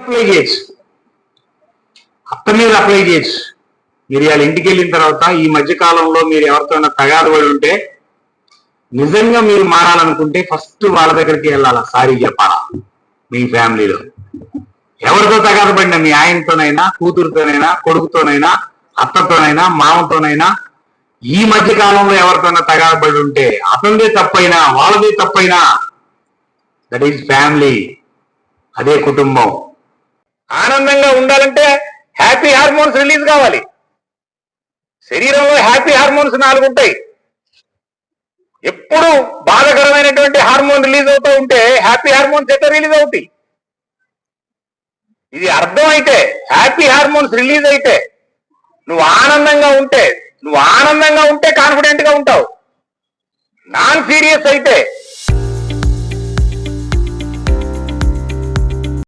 Apply చేయొచ్చు. అత్త మీద అప్లై చేయొచ్చు. మీరు వాళ్ళ ఇంటికి వెళ్ళిన తర్వాత ఈ మధ్య కాలంలో మీరు ఎవరితోనైనా తగాదు పడి ఉంటే నిజంగా మీరు మారాలనుకుంటే ఫస్ట్ వాళ్ళ దగ్గరికి వెళ్ళాలా? సారీ చెప్పాలా? మీ ఫ్యామిలీలో. ఎవరితో తగాదు పడినా మీ ఆయనతోనైనా కూతురుతోనైనా కొడుకుతోనైనా అత్తతోనైనా మామతోనైనా ఈ మధ్య కాలంలో ఎవరితోనైనా తగాదు పడి ఉంటే అతనిదే తప్పైనా వాళ్ళదే తప్పైనా దట్ ఈజ్ ఫ్యామిలీ అదే కుటుంబం. ఆనందంగా ఉండాలంటే హ్యాపీ హార్మోన్స్ రిలీజ్ కావాలి. శరీరంలో హ్యాపీ హార్మోన్స్ నాలుగు ఉంటాయి. ఎప్పుడు బాధకరమైనటువంటి హార్మోన్ రిలీజ్ అవుతూ ఉంటే హ్యాపీ హార్మోన్స్ ఎట్లా రిలీజ్ అవుతాయి. ఇది అర్థం అయితే హ్యాపీ హార్మోన్స్ రిలీజ్ అయితే నువ్వు ఆనందంగా ఉంటే నువ్వు ఆనందంగా ఉంటే కాన్ఫిడెంట్గా ఉంటావు. నాన్ సీరియస్ అయితే